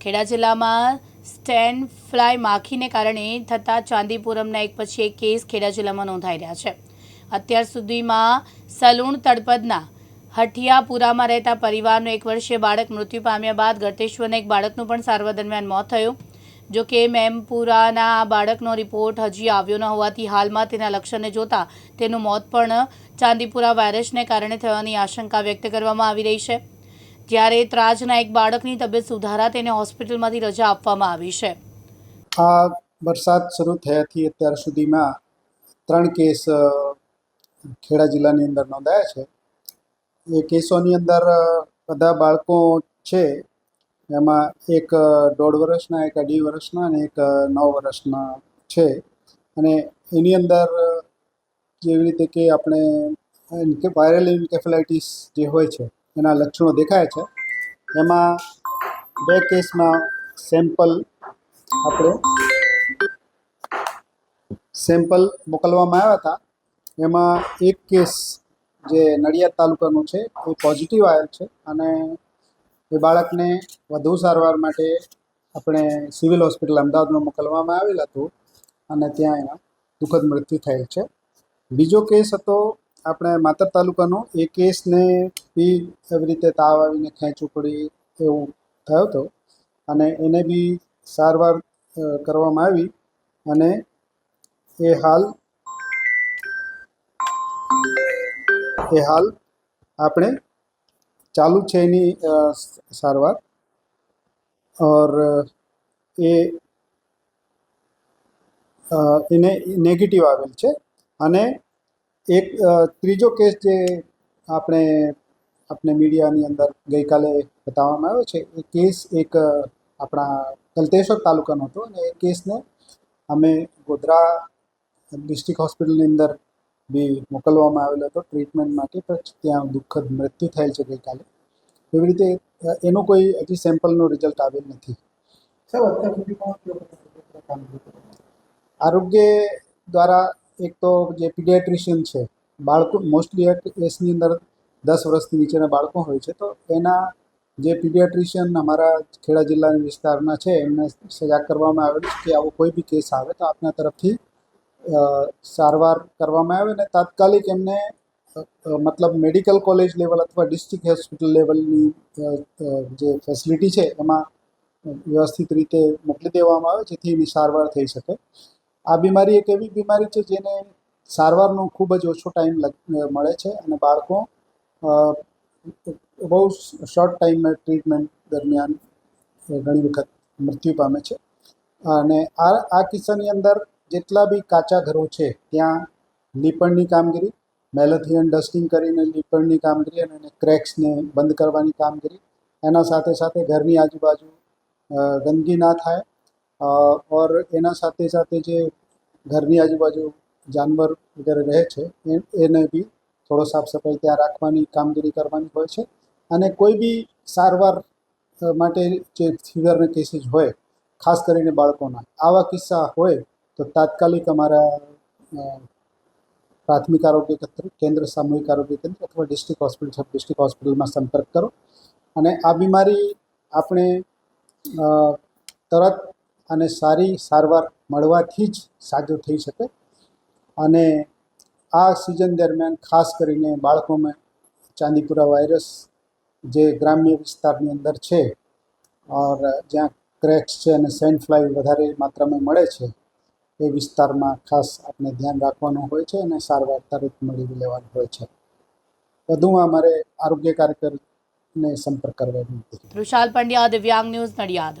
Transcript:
ખેડા જિલ્લામાં stand fly માખીને કારણે થતા ચાંદીપુરમના એક પછી એક કેસ ખેડા જિલ્લામાં નોંધાઈ રહ્યા છે. અત્યાર સુધીમાં સલૂણ તળપદના હઠિયાપુરામાં રહેતા પરિવારનું એક વર્ષીય બાળક મૃત્યુ પામ્યા બાદ ગળતેશ્વરના એક બાળકનું પણ સારવાર દરમિયાન મોત થયું. જો કે મેમપુરાના આ બાળકનો રિપોર્ટ હજી આવ્યો ન હોવાથી હાલમાં તેના લક્ષણને જોતા તેનું મોત પણ ચાંદીપુરા વાયરસને કારણે થવાની આશંકા વ્યક્ત કરવામાં આવી રહી છે. જ્યારે ત્રાજના એક બાળકની તબિયત સુધારા તેને હોસ્પિટલમાંથી રજા આપવામાં આવી છે. આ વરસાદ શરૂ થયાથી અત્યાર સુધીમાં ત્રણ કેસ ખેડા જિલ્લાની અંદર નોંધાયા છે. એ કેસોની અંદર બધા બાળકો છે. એમાં એક દોઢ વર્ષના, એક અઢી વર્ષના અને એક નવ વર્ષના છે. અને એની અંદર જેવી રીતે કે આપણે વાયરલ ઇન્કેફેલાઇટીસ જે હોય છે એના લક્ષણો દેખાય છે. એમાં બે કેસમાં સેમ્પલ આપણે સેમ્પલ મોકલવામાં આવ્યા હતા. એમાં એક કેસ જે નડિયાદ તાલુકાનું છે, એ પોઝિટિવ આવેલ છે અને એ બાળકને વધુ સારવાર માટે આપણે સિવિલ હોસ્પિટલ અમદાવાદમાં મોકલવામાં આવેલ હતું અને ત્યાં એના દુઃખદ મૃત્યુ થયેલ છે. બીજો કેસ હતો આપણે માતર તાલુકાનો એ કેસને બી એવી રીતે તાવ આવીને ખેંચવું પડી એવું થયો હતો. અને એને બી સારવાર કરવામાં આવી અને એ હાલ એ હાલ આપણે ચાલુ છે એની સારવાર. ઓર, એ એને નેગેટિવ આવેલ છે અને એક ત્રીજો કેસ જે આપણે આપણે મીડિયાની અંદર ગઈકાલે બતાવવામાં આવ્યો છે એ કેસ એક આપણા તલતેશ્વર તાલુકાનો હતો અને એ કેસને અમે ગોધરા ડિસ્ટ્રિક્ટ હોસ્પિટલની અંદર બી મોકલવામાં આવેલો હતો ટ્રીટમેન્ટ માટે પણ ત્યાં દુઃખદ મૃત્યુ થયેલ છે ગઈકાલે એવી રીતે એનું કોઈ હજી સેમ્પલનું રિઝલ્ટ આવેલ નથી સર અત્યાર આવી? આરોગ્ય દ્વારા એક તો જે પીડિયાટ્રિશિયન છે, બાળકો મોસ્ટલી એસની અંદર દસ વર્ષથી નીચેના બાળકો હોય છે, તો એના જે પીડિયાટ્રિશિયન અમારા ખેડા જિલ્લાના વિસ્તારના છે, એમને સજાગ કરવામાં આવેલું છે કે આવો કોઈ બી કેસ આવે તો આપના તરફથી સારવાર કરવામાં આવે ને તાત્કાલિક એમને મતલબ મેડિકલ કોલેજ લેવલ અથવા ડિસ્ટ્રિક્ટ હોસ્પિટલ લેવલની જે ફેસિલિટી છે, એમાં વ્યવસ્થિત રીતે મોકલી દેવામાં આવે, જેથી એની સારવાર થઈ શકે. આ બીમારી એક એવી બીમારી છે જેને સારવારનો ખૂબ જ ઓછો ટાઈમ મળે છે અને બાળકો બહુ શોર્ટ ટાઈમમાં ટ્રીટમેન્ટ દરમિયાન ઘણી વખત મૃત્યુ પામે છે. અને આ આ કિસ્સાની અંદર જેટલા બી કાચા ઘરો છે, ત્યાં લીપણની કામગીરી, મેલેથિયન ડસ્ટિંગ કરીને લીપણની કામગીરી અને એને ક્રેક્સને બંધ કરવાની કામગીરી, એના સાથે સાથે ઘરની આજુબાજુ ગંદકી ના થાય ઓર એના સાથે સાથે જે ઘરની આજુબાજુ જાનવર વગેરે રહે છે એને બી થોડો સાફ સફાઈ ત્યાં રાખવાની, કામગીરી કરવાની હોય છે. અને કોઈ બી સારવાર માટે જે ફીવરના કેસીસ હોય, ખાસ કરીને બાળકોના, આવા કિસ્સા હોય તો તાત્કાલિક અમારા પ્રાથમિક આરોગ્ય કેન્દ્ર સામૂહિક આરોગ્ય કેન્દ્ર અથવા ડિસ્ટ્રિક્ટ હોસ્પિટલ સબ ડિસ્ટ્રિક્ટ હોસ્પિટલમાં સંપર્ક કરો. અને આ બીમારી આપણે તરત અને સારી સારવાર મળવાથી જ સાજો થઈ શકે. અને આ સિઝન દરમિયાન ખાસ કરીને બાળકોમાં ચાંદીપુરા વાયરસ જે ગ્રામ્ય વિસ્તારની અંદર છે, ઓર જ્યાં ક્રેક્સ છે અને સેન્ડ ફ્લાય વધારે માત્રામાં મળે છે, એ વિસ્તારમાં ખાસ આપણે ધ્યાન રાખવાનું હોય છે અને સારવાર તરત મળી લેવાની હોય છે. વધુમાં અમારે આરોગ્ય કાર્યકરને સંપર્ક કરવા વિનંતી. તૃષાલ પંડ્યા, દિવ્યાંગ ન્યૂઝ નડિયાદ.